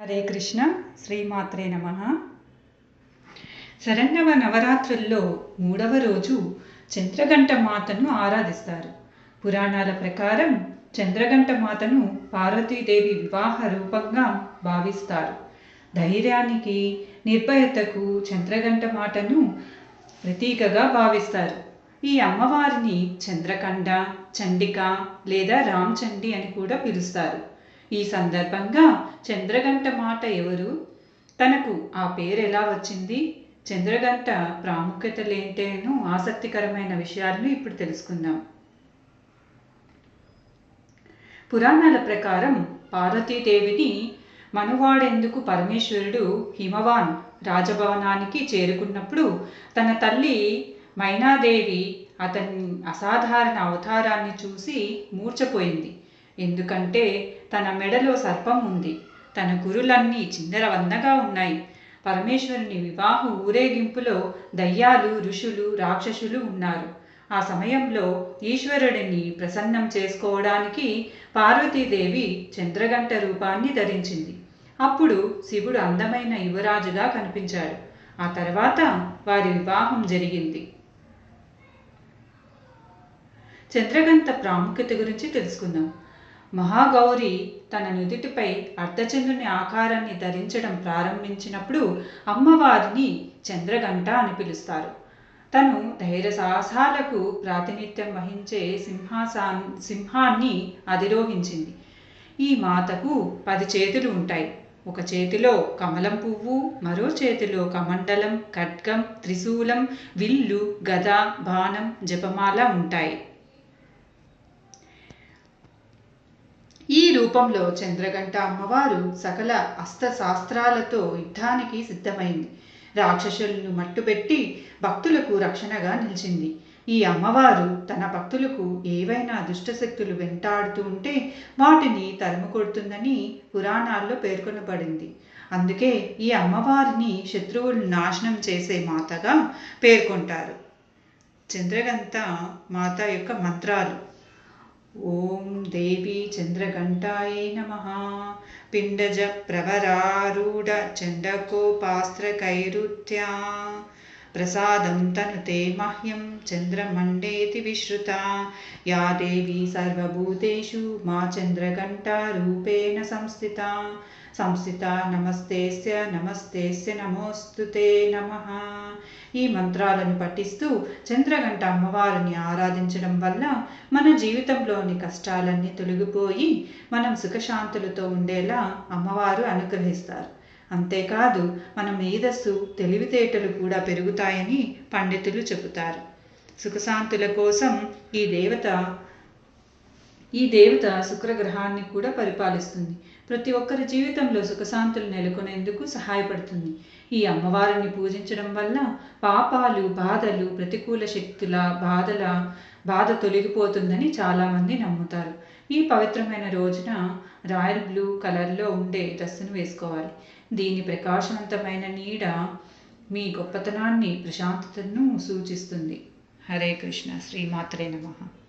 హరే కృష్ణ శ్రీమాత్రే నమ. శరణవ నవరాత్రుల్లో మూడవ రోజు చంద్రగంట మాతను ఆరాధిస్తారు. పురాణాల ప్రకారం చంద్రగంట మాతను పార్వతీదేవి వివాహ రూపంగా భావిస్తారు. ధైర్యానికి నిర్భయతకు చంద్రగంట మాటను ప్రతీకగా భావిస్తారు. ఈ అమ్మవారిని చంద్రకండ చండిక లేదా రామచండి అని కూడా పిలుస్తారు. ఈ సందర్భంగా చంద్రగంట మాట ఎవరు? తనకు ఆ పేరు ఎలా వచ్చింది? చంద్రగంట ప్రాముఖ్యతలేంటేను ఆసక్తికరమైన విషయాలను ఇప్పుడు తెలుసుకుందాం. పురాణాల ప్రకారం పార్వతీదేవిని మనువాడెందుకు పరమేశ్వరుడు హిమవాన్ రాజభవనానికి చేరుకున్నప్పుడు తన తల్లి మైనాదేవి అతని అసాధారణ అవతారాన్ని చూసి మూర్చపోయింది ఎందుకంటే తన మెడలో సర్పం ఉంది. తన గురులన్నీ చిందరవందగా ఉన్నాయి. పరమేశ్వరుని వివాహ ఊరేగింపులో దయ్యాలు ఋషులు రాక్షసులు ఉన్నారు. ఆ సమయంలో ఈశ్వరుడిని ప్రసన్నం చేసుకోవడానికి పార్వతీదేవి చంద్రగంట రూపాన్ని ధరించింది. అప్పుడు శివుడు అందమైన యువరాజుగా కనిపించాడు. ఆ తర్వాత వారి వివాహం జరిగింది. చంద్రగంట ప్రాముఖ్యత గురించి తెలుసుకుందాం. మహాగౌరి తన నుదుటిపై అర్ధచంద్రుని ఆకారాన్ని ధరించడం ప్రారంభించినప్పుడు అమ్మవారిని చంద్రగంట అని పిలుస్తారు. తను ధైర్య సాహసాలకు ప్రాతినిధ్యం వహించే సింహాసా సింహాన్ని అధిరోహించింది. ఈ మాతకు పది చేతులు ఉంటాయి. ఒక చేతిలో కమలం పువ్వు మరో చేతిలో కమండలం ఖడ్గం త్రిశూలం విల్లు గద బాణం జపమాల ఉంటాయి ఈ రూపంలో చంద్రగంట అమ్మవారు సకల అస్త్ర శాస్త్రాలతో యుద్ధానికి సిద్ధమైంది. రాక్షసులను మట్టుపెట్టి భక్తులకు రక్షణగా నిలిచింది. ఈ అమ్మవారు తన భక్తులకు ఏవైనా దుష్టశక్తులు వెంటాడుతూ ఉంటే వాటిని తరుముకొడుతుందని పురాణాల్లో పేర్కొనబడింది. అందుకే ఈ అమ్మవారిని శత్రువులు నాశనం చేసే మాతగా పేర్కొంటారు. చంద్రగంత మాత యొక్క మంత్రాలు. ॐ देवी चन्द्रघण्टायै नमः। पिण्डजप्रवरारूढचण्डकोपास्त्रकैरुत्या ప్రవరారూఢ చండకోపాస్త్రకైరుత్యా ప్రసాదం తనుతే మహ్యం చంద్రమండేతి విశ్రుత యా దేవి సర్వభూతేషు మా చంద్రగంట రూపేణ సంస్థిత సంస్థిత నమస్తేస్య నమస్తేస్య నమోస్తుతే నమ ఈ మంత్రాలను పఠిస్తూ చంద్రగంట అమ్మవారిని ఆరాధించడం వల్ల మన జీవితంలోని కష్టాలన్నీ తొలగిపోయి మనం సుఖశాంతులతో ఉండేలా అమ్మవారు అనుగ్రహిస్తారు. అంతేకాదు మన మేధస్సు తెలివితేటలు కూడా పెరుగుతాయని పండితులు చెబుతారు. సుఖశాంతుల కోసం ఈ దేవత ఈ దేవత శుక్రగ్రహాన్ని కూడా పరిపాలిస్తుంది. ప్రతి ఒక్కరి జీవితంలో సుఖశాంతులు నెలకొనేందుకు సహాయపడుతుంది. ఈ అమ్మవారిని పూజించడం వల్ల పాపాలు బాధలు ప్రతికూల శక్తుల బాధల బాధ తొలగిపోతుందని చాలామంది నమ్ముతారు. ఈ పవిత్రమైన రోజున రాయల్ బ్లూ కలర్లో ఉండే డ్రెస్సును వేసుకోవాలి. దీని ప్రకాశవంతమైన నీడ మీ గొప్పతనాన్ని ప్రశాంతతను సూచిస్తుంది. హరే కృష్ణ. శ్రీమాత్రే నమః.